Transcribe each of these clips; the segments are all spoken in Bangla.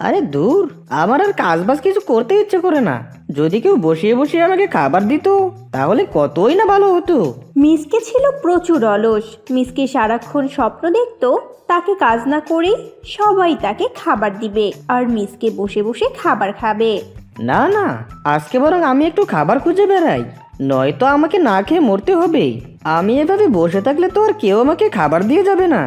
আরে দূর আমার আর কাজ বাজ কিছু করতে ইচ্ছে করে না। যদি কেউ বসিয়ে বসিয়ে আমাকে খাবার দিত তাহলে কতই না ভালো হতো। মিসকে ছিল প্রচুর অলস। মিসকে সারাক্ষণ স্বপ্ন দেখত তাকে কাজ না করেই সবাই তাকে খাবার দিবে আর মিসকে বসে বসে খাবার খাবে। না না আজকে বরং আমি একটু খাবার খুঁজে বেড়াই। নয়তো আমাকে না খেয়ে মরতে হবে আমি এভাবে বসে থাকলে তো আর কেউ আমাকে খাবার দিয়ে যাবে না।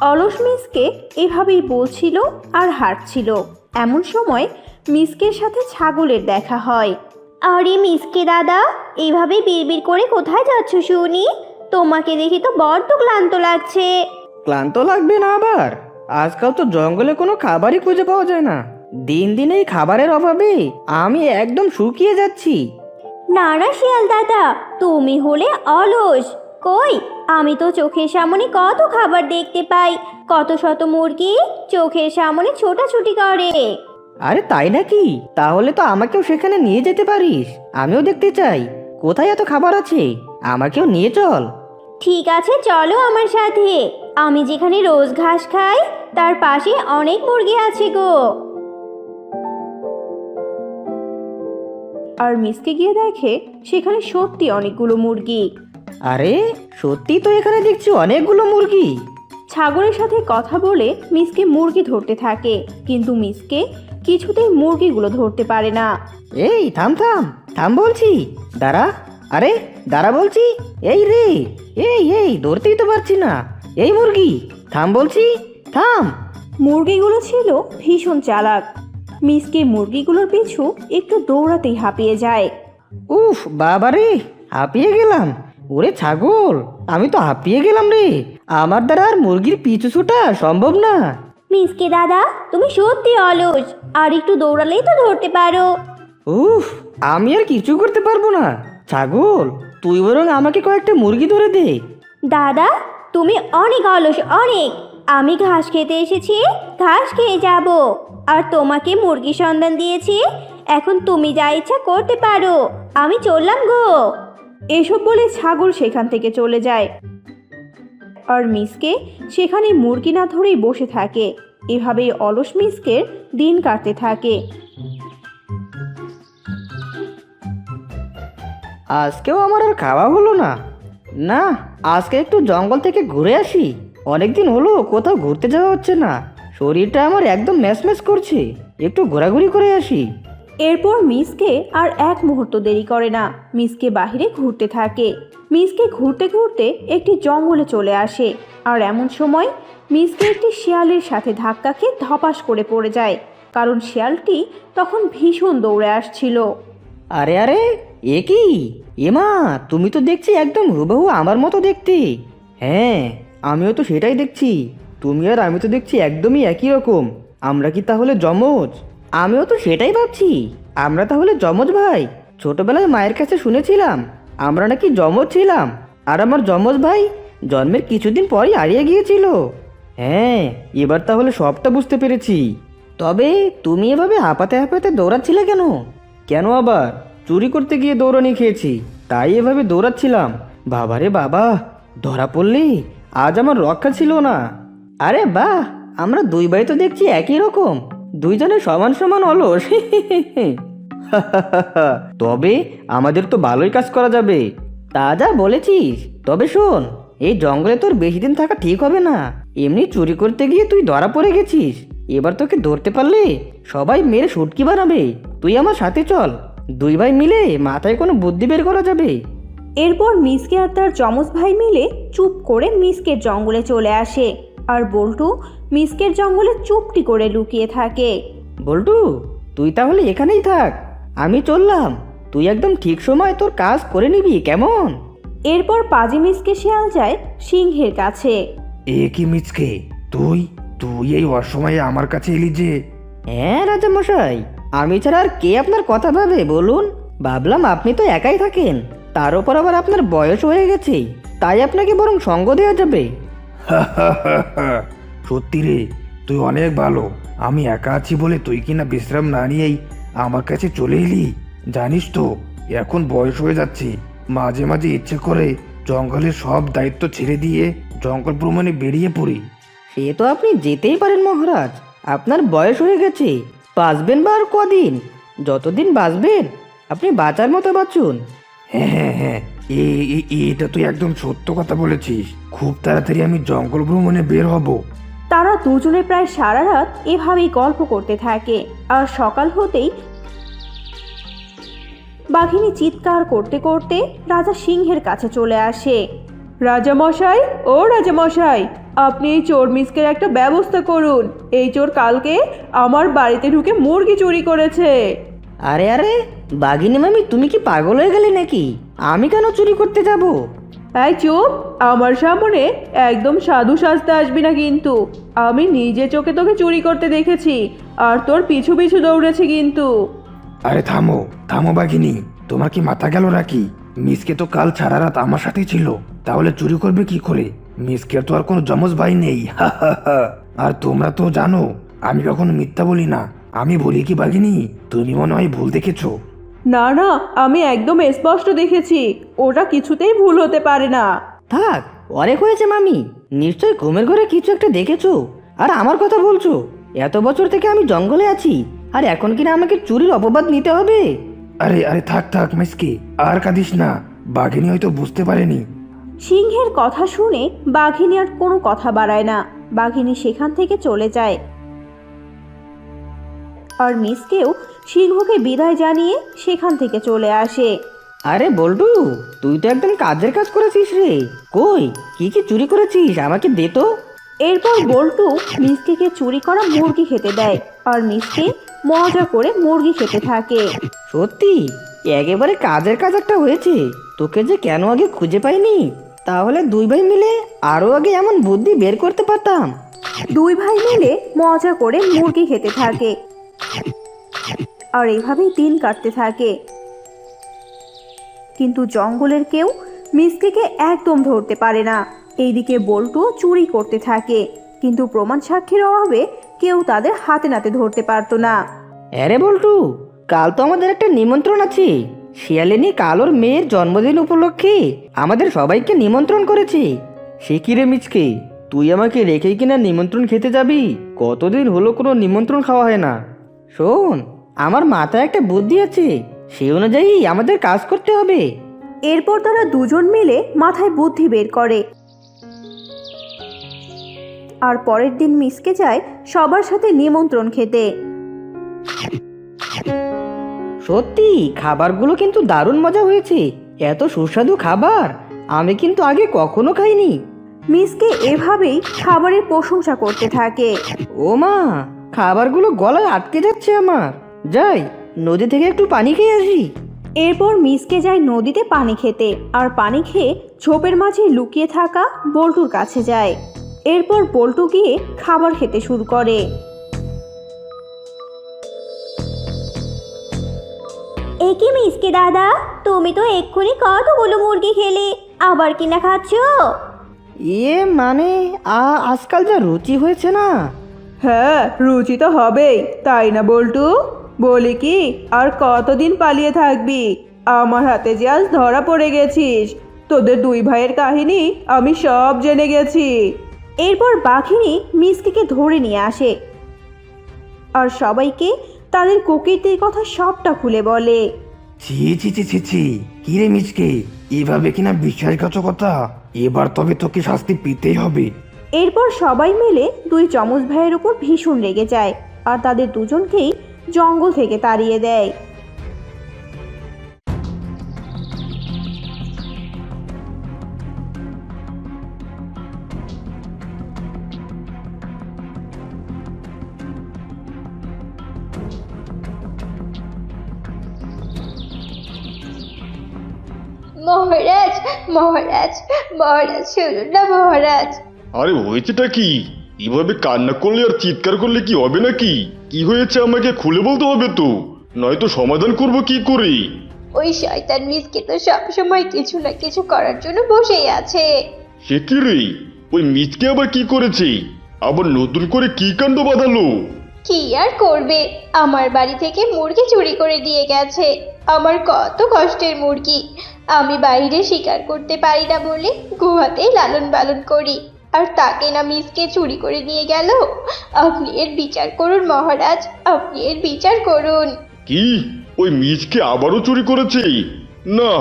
অলস মিসকে এভাবেই বলছিল আর হাঁটছিল। এমন সময় মিসকের সাথে ছাগলের দেখা হয়। আরে মিসকে দাদা এভাবে বিড়বিড় করে কোথায় যাচ্ছ শুনি? তোমাকে দেখি তো বড্ড ক্লান্ত লাগছে। ক্লান্ত লাগবে না আবার? আজকাল তো জঙ্গলে কোনো খাবারই খুঁজে পাওয়া যায় না। দিন দিন এই খাবারের অভাবে আমি একদম শুকিয়ে যাচ্ছি। না না শিয়াল দাদা তুমি হলে অলস। কই? আমি তো চোখের সামনে কত খাবার দেখতে পাই। কত শত মুরগি চোখের সামনে ছোটাছুটি করে। আরে তাই নাকি? তাহলে তো আমাকেও সেখানে নিয়ে যেতে পারিস। আমিও দেখতে চাই। কোথায় এত খাবার আছে? আমাকেও নিয়ে চল। ঠিক আছে চলো আমার সাথে। আমি যেখানে রোজ ঘাস খাই তার পাশে অনেক মুরগি আছে গো। আর মিসকে গিয়ে দেখে সেখানে সত্যি অনেকগুলো মুরগি। আরে সত্যি তো এখানে দেখছি অনেকগুলো মুরগি। ছাগলের সাথে কথা বলে মিসকে মুরগি ধরতে থাকে কিন্তু মিসকে কিছুতেই মুরগিগুলো ধরতে পারে না। এই থাম থাম থাম বলছি দাঁড়া আরে দাঁড়া বলছি এই রে এই এই ধরতেই তো পারছি না এই মুরগি থাম বলছি থাম। মুরগিগুলো ছিল ভীষণ চালাক। মিসকে মুরগিগুলোর পিছু একটু দৌড়াতেই হাঁপিয়ে যায়। উফ বাবা রে হাঁপিয়ে গেলাম। ওরে ছাগল আমি তো হাঁপিয়ে গেলাম রে। আমার দ্বারা আর মুরগির পিছু ছোটা সম্ভব না। মিসকে দাদা তুমি সত্যি অলস। আর একটু দৌড়ালেই তো ধরতে পারো। উফ আমি আর কিছু করতে পারব না। ছাগল তুই বরং আমাকে কয়েকটা মুরগি ধরে দে। দাদা তুমি অনেক অলস অনেক। আমি ঘাস খেতে এসেছি ঘাস খেয়ে যাব। আর তোমাকে মুরগি সন্ধান দিয়েছি। এখন তুমি যা ইচ্ছা করতে পারো। আমি চললাম গো। এসব বলে ছাগল সেখান থেকে চলে যায়। আর মিসকে সেখানে মুরগি না ধরেই বসে থাকে। এভাবেই অলস মিসকের দিন কাটতে থাকে। আজকেও আমার আর খাওয়া হলো না। না, আজকে একটু জঙ্গল থেকে ঘুরে আসি। অনেকদিন হলো কোথাও ঘুরতে যাওয়া হচ্ছে না। শরীরটা আমার একদম ম্যাচম্যাচ করছে। একটু ঘোরাঘুরি করে আসি। এরপর মিসকে আর এক মুহূর্ত দেরি করে না। মিসকে বাহিরে ঘুরতে থাকে। মিসকে ঘুরতে ঘুরতে একটি জঙ্গলে চলে আসে। আর এমন সময় মিসকে একটি শিয়ালের সাথে ধাক্কা খেয়ে ধপাস করে পড়ে যায়। কারণ শিয়ালটি তখন ভীষণ দৌড়ে আসছিল। আরে আরে, এ কি? এমা তুমি তো দেখছি একদম হুবহু আমার মতো দেখতে। হ্যাঁ আমিও তো সেটাই দেখছি। তুমি আর আমি তো দেখছি একদমই একই রকম। আমরা কি তাহলে যমজ আমিও তো সেটাই ভাবছি। আমরা তাহলে যমজ ভাই, ছোটবেলায় মায়ের কাছে শুনেছিলাম, আমরা নাকি যমজ ছিলাম, আর আমার যমজ ভাই জন্মের কিছুদিন পরই হারিয়ে গিয়েছিল। হ্যাঁ এবার তাহলে সবটা বুঝতে পেরেছি। তবে তুমি এভাবে হাঁপাতে হাঁপাতে দৌড়াচ্ছিলে কেন? কেন আবার? চুরি করতে গিয়ে দৌড়ানি খেয়েছি, তাই এভাবে দৌড়াচ্ছিলাম। বাবারে বাবা, ধরা পড়লি? আজ আমার রক্ষা ছিল না। আরে বাহ, আমরা দুই ভাই তো দেখছি একই রকম। দুইজনে সমান সমান অলস। তবে আমাদের তো ভালোই কাজ করা যাবে। তা যা বলেছিস। তবে শোন এই জঙ্গলে তোর বেশি দিন থাকা ঠিক হবে না। এমনি চুরি করতে গিয়ে তুই ধরা পড়ে গেছিস। এবার তোকে ধরতে পারলে সবাই মেরে সুটকি বানাবে। তুই আমার সাথে চল। দুই ভাই মিলে মাথায় কোনো বুদ্ধি বের করা যাবে। এরপর মিসকে আর তার যমজ ভাই মিলে চুপ করে মিসকে জঙ্গলে চলে আসে। আর বল্টু মিসকের জঙ্গলে চুপটি করে লুকিয়ে থাকে। বল্টু তুই তাহলে এখানেই থাক। আমি চললাম। তুই একদম ঠিক সময় তোর কাজ করে নিবি কেমন? এরপর পাজি মিসকে শিয়াল যায় সিংহের কাছে। এ কি মিচকে তুই? তুই এই অসময়ে আমার কাছে এলি যে। হ্যাঁ রাজা মশাই আমি ছাড়া আর কে আপনার কথা ভাবে বলুন? ভাবলাম আপনি তো একাই থাকেন। তার উপর আবার আপনার বয়স হয়ে গেছে। তাই আপনাকে বরং সঙ্গ দেওয়া যাবে। সত্যি রে তুই অনেক ভালো। আমি একা আছি বলে তুই কিনা বিশ্রাম না নিয়েই আমার কাছে চলে এলি? জানিস তো এখন বয়স হয়ে যাচ্ছে। মাঝে মাঝে ইচ্ছে করে জঙ্গলের সব দায়িত্ব ছেড়ে দিয়ে জঙ্গল ভ্রমণে বেরিয়ে পড়ি। সে তো আপনি যেতেই পারেন মহারাজ। আপনার বয়স হয়ে গেছে বাঁচবেন বা আর কদিন? যতদিন বাঁচবেন আপনি বাঁচার মতো বাঁচুন। হ্যাঁ হ্যাঁ হ্যাঁ এটা তুই একদম সত্য কথা বলেছিস। খুব তাড়াতাড়ি আমি জঙ্গল ভ্রমণে বের হব। তারা দুজনে প্রায় সারা রাত এভাবেই গল্প করতে থাকে। আর সকাল হতেই বাঘিনী চিৎকার করতে করতে রাজা সিংহের কাছে চলে আসে। রাজামশাই, ও রাজামশাই, আপনি এই চোর মিসকের একটা ব্যবস্থা করুন। এই চোর কালকে আমার বাড়িতে ঢুকে মুরগি চুরি করেছে। আরে আরে, বাঘিনী মামি, তুমি কি পাগল হয়ে গেলে নাকি? আমি কেন চুরি করতে যাব? এই চুপ, আমার সামনে একদম সাধু সাজতে আসবি না কিন্তু। আমি নিজে চোখে তোকে চুরি করতে দেখেছি, আর তোর পিছু পিছু দৌড়েছি কিন্তু। আরে থামো থামো বাঘিনী, তোমার কি মাথা গেল নাকি? মিসকে তো কাল সারা রাত আমার সাথেই ছিল, তাহলে চুরি করবে কি করে? মিসকের তো আর কোনো জমজ ভাই নেই আর তোমরা তো জানো, আমি কখনো মিথ্যা বলি না। আমি বলি কি বাঘিনী, তুমি মনে হয় ভুল দেখেছ। না না আমি একদম স্পষ্ট দেখেছি। ওটা কিছুতেই ভুল হতে পারে না। থাক অনেক হয়েছে মামি। নিশ্চয় ঘুমের ঘরে কিছু একটা দেখেছ? আর আমার কথা বলছো? এত বছর থেকে আমি জঙ্গলে আছি। আর এখন কিনা আমাকে চুরির অপবাদ নিতে হবে? আরে আরে থাক থাক মিসকে আর কাঁদিস না। বাঘিনী হয়তো বুঝতে পারেনি। সিংহের কথা শুনে বাঘিনী আর কোনো কথা বাড়ায় না। বাঘিনী সেখান থেকে চলে যায়। আর মিসকেও সিংহকে বিদায় জানিয়ে সেখান থেকে চলে আসে। আরে বল্টু তুই তো একদম কাজের কাজ করেছিস রে। কই কি কি চুরি করেছিস? আমাকে দে তো। এরপর বল্টু মিসকেকে চুরি করা মুরগি খেতে দেয় আর মিসকে মজা করে মুরগি খেতে থাকে। সত্যি? একেবারে কাজের কাজ একটা হয়েছে। তোকে যে কেন আগে খুঁজে পাইনি? তাহলে দুই ভাই মিলে আরও আগে এমন বুদ্ধি বের করতে পারতাম। দুই ভাই মিলে মজা করে মুরগি খেতে থাকে। আর এভাবেই দিন কাটতে থাকে। কিন্তু জঙ্গলের কেউ মিসকেকে একদম ধরতে পারে না। এইদিকে বল্টু চুরি করতে থাকে। কিন্তু প্রমাণ সাক্ষীর অভাবে কেউ তাদের হাতে নাতে ধরতে পারতো না। আরে বল্টু, কাল তো আমাদের একটা নিমন্ত্রণ আছে। শিয়ালিনী কালোর মেয়ের জন্মদিন উপলক্ষে আমাদের সবাইকে নিমন্ত্রণ করেছে। সে কি রে মিচকে, তুই আমাকে রেখে কিনা নিমন্ত্রণ খেতে যাবি? কতদিন হলো কোনো নিমন্ত্রণ খাওয়া হয় না। শোন আমার মাথায় একটা বুদ্ধি আছে সেই অনুযায়ী আমাদের কাজ করতে হবে। এরপর তারা দুজন মিলে মাথায় বুদ্ধি বের করে। আর পরের দিন মিসকে যায় সবার সাথে নিমন্ত্রণ খেতে। সত্যি খাবারগুলো কিন্তু দারুণ মজা হয়েছে। এত সুস্বাদু খাবার আমি কিন্তু আগে কখনো খাইনি। মিসকে এভাবেই খাবারের প্রশংসা করতে থাকে। ও মা খাবারগুলো গলায় আটকে যাচ্ছে আমার। যাই নদী থেকে একটু পানি খেয়ে আসি। এরপর মিসকে যায় নদীতে পানি খেতে আর পানি খেয়ে ঝোপের মাঝে লুকিয়ে থাকা বল্টুর কাছে যায়। এরপর বল্টু গিয়ে খাবার খেতে শুরু করে। একি মিসকে দাদা তুমি তো এক্ষুনি কতগুলো মুরগি খেলে আবার কিনা খাচ্ছো? ইয়ে মানে আ আজকাল যা রুচি হয়েছে না। হ্যাঁ রুচি তো হবেই তাই না বল্টু? বলি কি আর কতদিন পালিয়ে থাকবি? আমার হাতে যে আজ ধরা পড়ে গেছিস। তোদের দুই ভাইয়ের কাহিনী আমি সব জেনে গেছি। এরপর বাঘিনী মিসকিকে ধরে নিয়ে আসে। আর সবাইকে তাদের কুকিরদের কথা সবটা খুলে বলে। ছি ছি ছি ছি ছি কি রে মিচকে এভাবে কিনা বিশ্বাসঘাতকতা এবার তবে তোকে শাস্তি পেতেই হবে। এরপর সবাই মিলে দুই চমচ ভাইয়ের উপর ভীষণ রেগে যায় আর তাদের দুজনকেই জঙ্গল থেকে তাড়িয়ে দেয়। মহারাজ মহারাজ মহারাজ শুনুন না মহারাজ। আরে হয়েছেটা কি? এভাবে কান্না করলে আর চিৎকার করলে কি হবে নাকি? কি হয়েছে আমাকে খুলে বলতে হবে তো। নয়তো সমাধান করব কি করে? ওই শয়তান মিসকে তো সবসময় কিছু না কিছু করার জন্য বসেই আছে। সে কি রে? ওই মিচকে আবার কি করেছে? আবার নতুন করে কি কাণ্ড বাঁধালো? কি আর করবে? আমার বাড়ি থেকে মুরগি চুরি করে দিয়ে গেছে। আমার কত কষ্টের মুরগি। আমি বাইরে শিকার করতে পারি না বলে গুহাতেই লালন পালন করি। আর তাকে না মিসকে চুরি করে নিয়ে গেল। আপনি এর বিচার করুন মহারাজ। আপনি এর বিচার করুন। কি? ওই মিসকে আবারও চুরি করেছে? না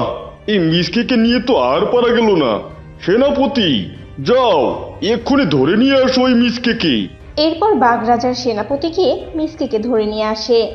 এই মিসকেকে নিয়ে তো আর পারা গেল না। সেনাপতি যাও এক্ষুনি ধরে নিয়ে আসো ওই মিসকেকে। এরপর বাগরাজার সেনাপতি গিয়ে মিসকেকে ধরে নিয়ে আসে।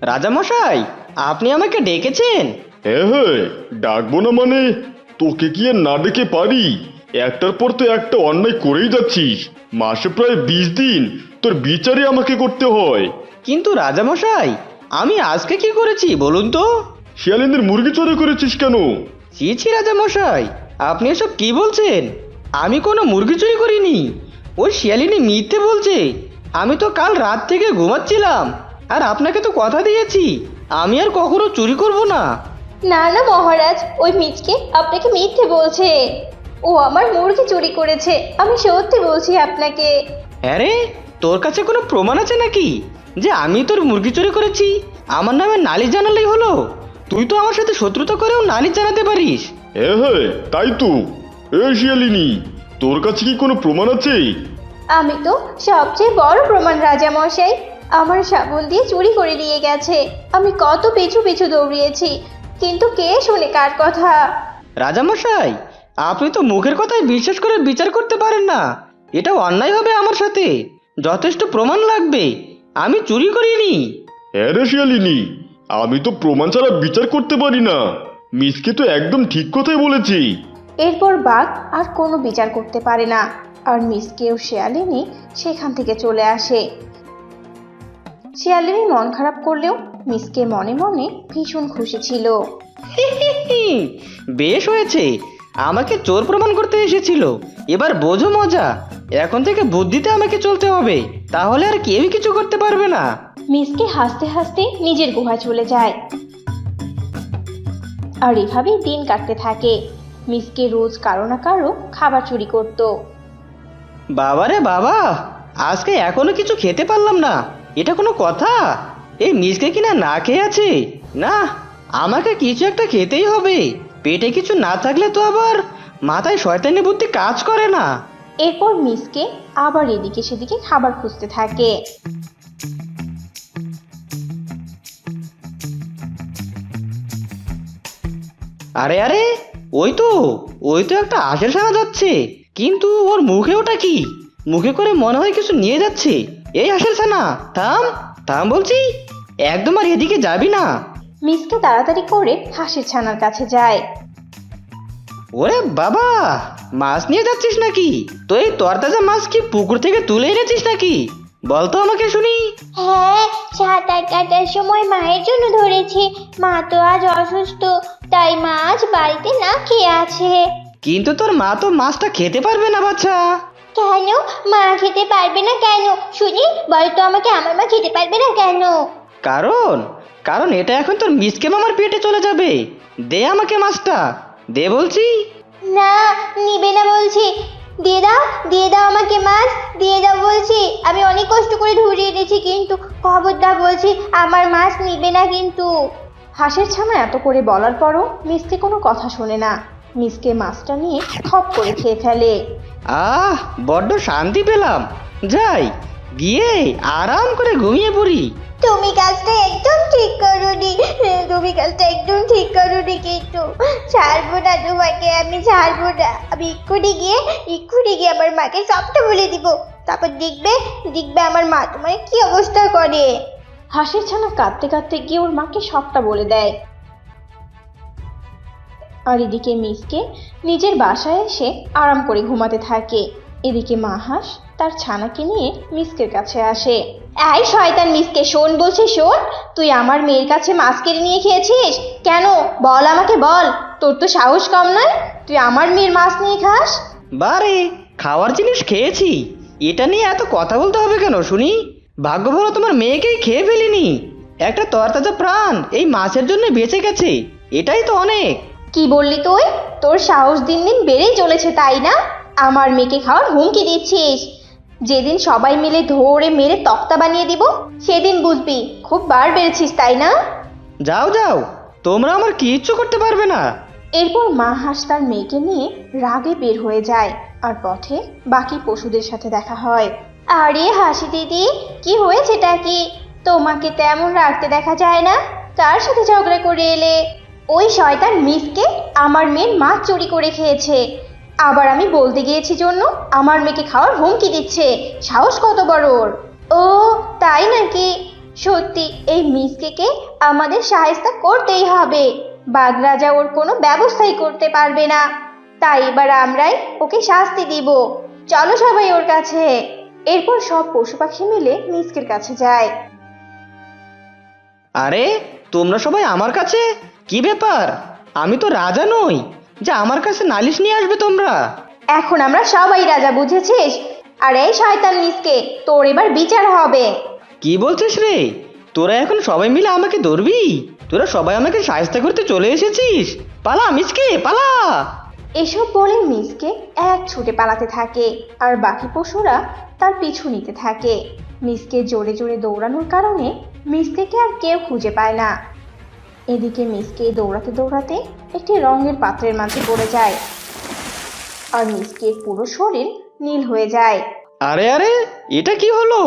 রাজামশাই আপনি আমাকে ডেকেছেন? হ্যাঁ হ্যাঁ ডাকবো না মানে তোকে কি আর না ডেকে পারি? একটার পর তো একটা অন্যায় করেই যাচ্ছিস। মাসে প্রায় বিশ দিন। তোর বিচারই আমাকে করতে হয়। কিন্তু রাজামশাই আমি আজকে কি করেছি বলুন তো? শিয়ালিনদের মুরগি চুরি করেছিস কেন? ছি ছি রাজামশাই আপনি এসব কি বলছেন? আমি কোনো মুরগি চুরি করিনি। ওই শিয়ালিনী মিথ্যে বলছে। আমি তো কাল রাত থেকে ঘুমাচ্ছিলাম। আর আপনাকে তো কথা দিয়েছি। আমি আর কখনো চুরি করব না। না না মহারাজ ওই মিচকে আপনাকে মিথ্যে বলছে। ও আমার মুরগি চুরি করেছে। আমি সত্যি বলছি আপনাকে। হ্যাঁ রে তোর কাছে কোনো প্রমাণ আছে নাকি? যে আমি তোর মুরগি চুরি করেছি? আমার নামে নালিশ জানালেই হলো। তুই তো আমার সাথে শত্রুতা করেও নালিশ জানাতে পারিস। এ হ্যাঁ তাই তো। এ শিয়ালিনী তোর কাছে কি কোনো প্রমাণ আছে? আমি তো সবচেয়ে বড় প্রমাণ রাজা মশাই আমার সাবুন দিয়ে চুরি করে নিয়ে গেছে। আমি কত পিছু পিছু দৌড়িয়েছি। কিন্তু কে শুনে কার কথা? রাজামশাই আপনি তো মুখের কথায় বিশ্বাস করে বিচার করতে পারেন না। এটা অন্যায় হবে আমার সাথে। যথেষ্ট প্রমাণ লাগবে। আমি চুরি করিনি। হ্যাঁ রে শিয়ালিনী আমি তো প্রমাণ ছাড়া বিচার করতে পারি না। মিসকে তো একদম ঠিক কথাই বলেছি। এরপর বাঘ আর কোনো বিচার করতে পারে না। আর মিসকে ও শিয়ালিনী সেখান থেকে চলে আসে। শিয়ালিনী মন খারাপ করলেও মিসকে মনে মনে ভীষণ খুশি ছিল। বেশ হয়েছে। আমাকে চোর প্রমাণ করতে এসেছিল। এবার বোঝো মজা। এখন থেকে বুদ্ধিতে আমাকে চলতে হবে। তাহলে আর কেউই কিছু করতে পারবে না। মিসকে হাসতে হাসতে নিজের গুহায় চলে যায়। আর এভাবেই দিন কাটতে থাকে। মিসকে রোজ কারও না কারও খাবার চুরি করত। বাবারে বাবা! আজকে এখনও কিছু খেতে পারলাম না। এটা কোনো কথা? এই মিসকে কিনা না খেয়ে আছে? না আমাকে কিছু একটা খেতেই হবে। পেটে কিছু না থাকলে তো আবার মাথায় শয়তানি বুদ্ধি কাজ করে না। এরপর মিসকে আবার এদিকে সেদিকে খাবার খুঁজতে থাকে। আরে আরে ওই তো ওই তো একটা আশের সানা যাচ্ছে। কিন্তু ওর মুখে ওটা কি? মুখে করে মনে হয় কিছু নিয়ে যাচ্ছে। এই আশের ছানা থাম থাম বলছি একদম আর এদিকে যাবি না। মিসকে তাড়াতাড়ি করে হাসির ছানার কাছে যায়। ওরে বাবা মাছ নিয়ে যাচ্ছিস নাকি? তো এই তরতাজা মাছ কি পুকুর থেকে তুলে এনেছিস নাকি? বলতো আমাকে শুনি। হ্যাঁ সাঁতার কাটার সময় মায়ের জন্য ধরেছি। মা তো আজ অসুস্থ তাই মাছ বাড়িতে না খেয়ে আছে। কিন্তু তোর মা তো মাছটা খেতে পারবে না বাচ্চা। কেন? মা খেতে পারবে না কেন? শুনি বল তো আমাকে আমার মা খেতে পারবে না কেন? কারণ কারণ এটা এখন তোর মিসকে মামার পেটে চলে যাবে। দে আমাকে মাছটা। দে বলছি। না নিবে না বলছি। দিয়ে দাও দিয়ে দাও আমাকে মাছ। দিয়ে দাও বলছি। আমি অনেক কষ্ট করে ধরে এনেছি কিন্তু খবরদার বলছি আমার মাছ নিবে না কিন্তু। হাঁসের ছানা এত করে বলার পরও মিসকে কোনো কথা শোনে না। মিসকে মাছটা নিয়ে খপ করে খেয়ে ফেলে। আহ বড্ড শান্তি পেলাম। যাই গিয়ে আরাম করে ঘুমিয়ে পড়ি। তুমি কাজটা একদম ঠিক করোনি। তুমি কাজটা একদম ঠিক করোনি কিন্তু। ছাড়বো না তোমাকে, আমি ছাড়বো না। আমি এক্ষুনি গিয়ে এক্ষুনি গিয়ে আমার মাকে সবটা বলে দিব। তারপর দেখবে দেখবে আমার মা তোমার কি অবস্থা করে। হাঁসের ছানা কাঁদতে কাঁদতে গিয়ে ওর মাকে সবটা বলে দেয়। আর এদিকে মিসকে নিজের বাসায় এসে আরাম করে ঘুমাতে থাকে। এদিকে মা হাঁস তার ছানাকে নিয়ে মিসকের কাছে আসে। এই শয়তান মিসকে শোন বলছে শোন। তুই আমার মেয়ের কাছে মাছ কেড়ে নিয়ে খেয়েছিস? কেন? বল আমাকে বল। তোর তো সাহস কম নয়? তুই আমার মেয়ের মাছ নিয়ে খাস? বারে খাওয়ার জিনিস খেয়েছি। এটা নিয়ে এত কথা বলতে হবে কেন শুনি? ভাগ্য ভালো তোমার মেয়েকেই খেয়ে ফেলিনি। একটা তরতাজা প্রাণ এই মাছের জন্য বেঁচে গেছে। এটাই তো অনেক। কি বললি তুই? তোর সাহস দিন দিন বেড়েই চলেছে তাই না? আমার মেয়েকে খাওয়ার হুমকি দিচ্ছিস? যেদিন সবাই মিলে ধরে মেরে তক্তা বানিয়ে দিব সেদিন বুঝবি খুব বার বেড়েছিস তাই না? যাও যাও। তোমরা আমার কিচ্ছু করতে পারবে না। এরপর মা হাঁস তার মেয়েকে নিয়ে রাগে বের হয়ে যায় আর পথে বাকি পশুদের সাথে দেখা হয়। আরে হাসি দিদি কি হয়েছেটা কি? তোমাকে তেমন রাখতে দেখা যায় না? কার সাথে ঝগড়া করে এলে? ওই শয়তান মিসকে আমার মেয়ের মাছ চুরি করে খেয়েছে। আবার আমি বলতে গিয়েছি জন্য আমার মেয়েকে খাওয়ার হুমকি দিচ্ছে। সাহস কত বড় ওর। ও, তাই নাকি? সত্যি, এই মিসকেকে আমাদের সাহেস্তা করতেই হবে। বাঘ রাজা ওর কোনো ব্যবস্থাই করতে পারবে না। তাই এবার আমরাই ওকে শাস্তি দিব। চলো সবাই ওর কাছে। এরপর সব পশু পাখি মিলে মিসকের কাছে যায়। আরে, তোমরা সবাই আমার কাছে? কি ব্যাপার? আমি তো রাজা নই। যে আমার কাছে নালিশ নিয়ে আসবে তোমরা। এখন আমরা সবাই রাজা বুঝেছিস? আর এই শয়তান মিসকে তোর এবার বিচার হবে। কি বলছিস রে? তোরা এখন সবাই মিলে আমাকে ধরবি? তোরা সবাই আমাকে সাহায্য করতে চলে এসেছিস? পালা মিসকে পালা! এসব বলে মিসকে এক ছুটে পালাতে থাকে আর বাকি পশুরা তার পিছু নিতে থাকে। মিসকে জোরে জোরে দৌড়ানোর কারণে মিসকেকে আর কেউ খুঁজে পায় না। এদিকে মিসকে দৌড়াতে দৌড়াতে একটি রঙের পাত্রের মাঝে পড়ে যায়। আর মিসকের পুরো শরীর নীল হয়ে যায়। আরে আরে এটা কি হলো?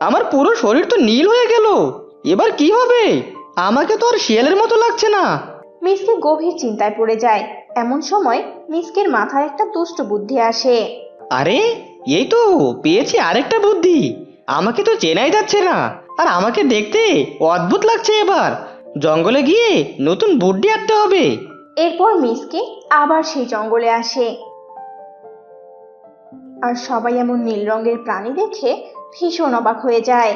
আমার পুরো শরীর তো নীল হয়ে গেল। এবার কি হবে? আমাকে তো আর শিয়ালের মতো লাগছে না। মিসকে গভীর চিন্তায় পড়ে যায়। এমন সময় মিসকের মাথায় একটা দুষ্ট বুদ্ধি আসে। আরে এই তো পেয়েছি আরেকটা বুদ্ধি। আমাকে তো চেনাই যাচ্ছে না। আর আমাকে দেখতে অদ্ভুত লাগছে এবার। জঙ্গলে গিয়ে নতুন বুদ্ধি আনতে হবে। এরপর মিসকে আবার সেই জঙ্গলে আসে। আর সবাই এমন নীল রঙের প্রাণী দেখে ভীষণ অবাক হয়ে যায়।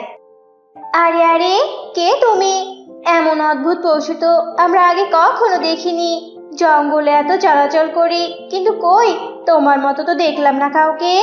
আরে আরে কে তুমি? এমন অদ্ভুত পশু তো আমরা আগে কখনো দেখিনি। জঙ্গলে এত চলাচল করি কিন্তু কই? তোমার মতো তো দেখলাম না কাউকে।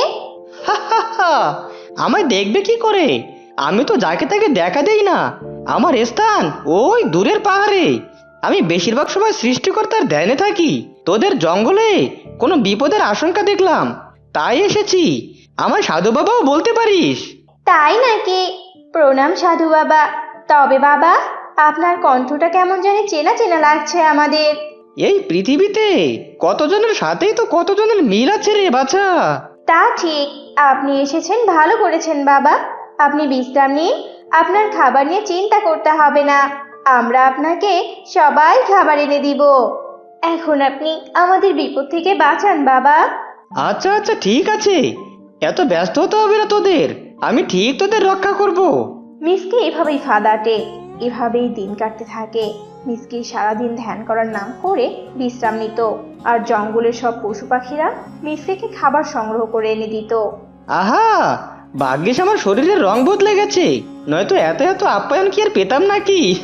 আমায় দেখবে কি করে? আমি তো যাকে তাকে দেখা দেই না। আমার স্থান ওই দূরের পাহাড়ে। আমি বেশিরভাগ সময় সৃষ্টিকর্তার ধ্যানে থাকি। তোদের জঙ্গলে কোনো বিপদের আশঙ্কা দেখলাম। তাই এসেছি। আমার সাধু বাবাও বলতে পারিস। তাই নাকি? প্রণাম সাধু বাবা। তবে বাবা আপনার কণ্ঠটা কেমন জানি চেনা চেনা লাগছে আমাদের। এই পৃথিবীতে কতজনের সাথেই তো কতজনের মিল আছে রে বাছা? তা ঠিক। আপনি এসেছেন ভালো করেছেন বাবা। আপনি বিশ্রাম নিন। আপনার খাবার নিয়ে চিন্তা করতে হবে না। আমরা আপনাকে সবাই খাবার এনে দিব। এখন আপনি আমাদের বিপদ থেকে বাঁচান বাবা। আচ্ছা আচ্ছা ঠিক আছে। এত ব্যস্ত হতে হবে না তোদের। আমি ঠিক তোদের রক্ষা করব। মিসকে এভাবেই ফাদাটে এভাবেই দিন কাটতে থাকে। মিসকে সারাদিন ধ্যান করার নাম করে বিশ্রাম নিত। আর জঙ্গলের সব পশু পাখিরা মিসকে খাবার সংগ্রহ করে এনে দিত। আহা! ভাগ্যিস আমার শরীরের রং বদলে গেছে। নয়তো এত এত আপ্যায়ন কি আর পেতাম নাকি?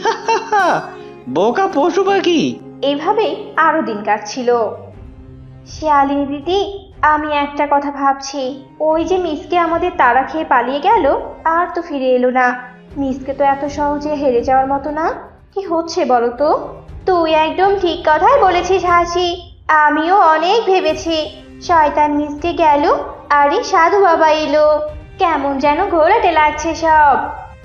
বোকা পশু পাখি। এভাবেই আরও দিন কাটছিল। শিয়ালিনী দিদি, আমি একটা কথা ভাবছি। ওই যে মিসকে আমাদের তাড়া খেয়ে পালিয়ে গেল, আর তো ফিরে এলো না। মিসকে তো এত সহজে হেরে যাওয়ার মতো না। কি হচ্ছে বলো তো? তুই একদম ঠিক কথাই বলেছিস, হাসি। আমিও অনেক ভেবেছি। শয়তান মিসকে গেল, আরে সাধু বাবা এলো। কেমন যেন ঘোরাটে লাগছে সব।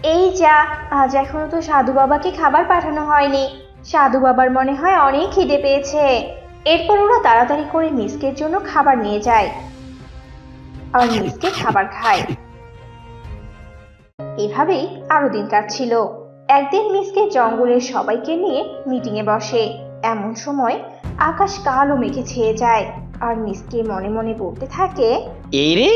এই যা, আজ এখনও তো সাধু বাবাকে খাবার পাঠানো হয়নি। সাধু বাবার মনে হয় অনেক খিদে পেয়েছে। এরপর ওরা তাড়াতাড়ি করে মিসকের জন্য খাবার নিয়ে যায়। আর মিসকে খাবার খায়। এভাবেই আরও দিন কাটছিল। একদিন মিসকে জঙ্গলের সবাইকে নিয়ে মিটিংয়ে বসে। এমন সময় আকাশ কালো মেঘে ছেয়ে যায়। আর মিসকে মনে মনে বলতে থাকে এই রে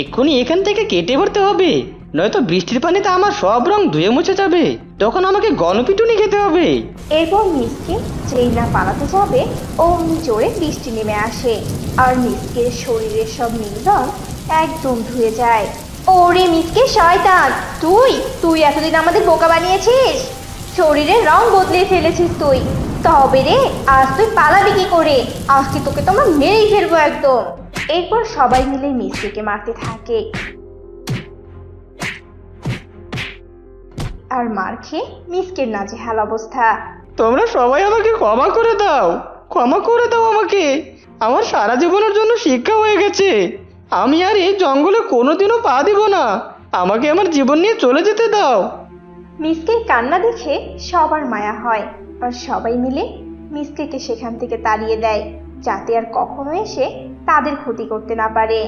এক্ষুনি এখান থেকে কেটে পড়তে হবে। নয়তো বৃষ্টির পানিতে আমার সব রং ধুয়ে মুছে যাবে। তখন আমাকে গণপিটুনি খেতে হবে। এরপর মিসকে যেই না পালাতে যাবে অমনি জোরে বৃষ্টি নেমে আসে। আর মিসকের শরীরের সব নীল রং একদম ধুয়ে যায়। ওরে মিসকে শয়তান তুই তুই এতদিন আমাদের বোকা বানিয়েছিস? শরীরের রং বদলে ফেলেছিস তুই। তবে রে? আজ তুই পালাবি কি করে? আজকে তোকে তো আমরা মেরেই ফেলব একদম। এরপর সবাই মিলে মিসকে মারতে থাকে। আর মার খেয়ে মিসকের নাজেহাল অবস্থা। তোমরা সবাই আমাকে ক্ষমা করে দাও। ক্ষমা করে দাও আমাকে। আমার সারা জীবনের জন্য শিক্ষা হয়ে গেছে। আমি আর এই জঙ্গলে কোনোদিনও পা দিব না। আমাকে আমার জীবন নিয়ে চলে যেতে দাও। মিসকের কান্না দেখে সবার মায়া হয় আর সবাই মিলে মিসকেকে সেখান থেকে তাড়িয়ে দেয় যাতে আর কখনো এসে তাদের ক্ষতি করতে না পারে।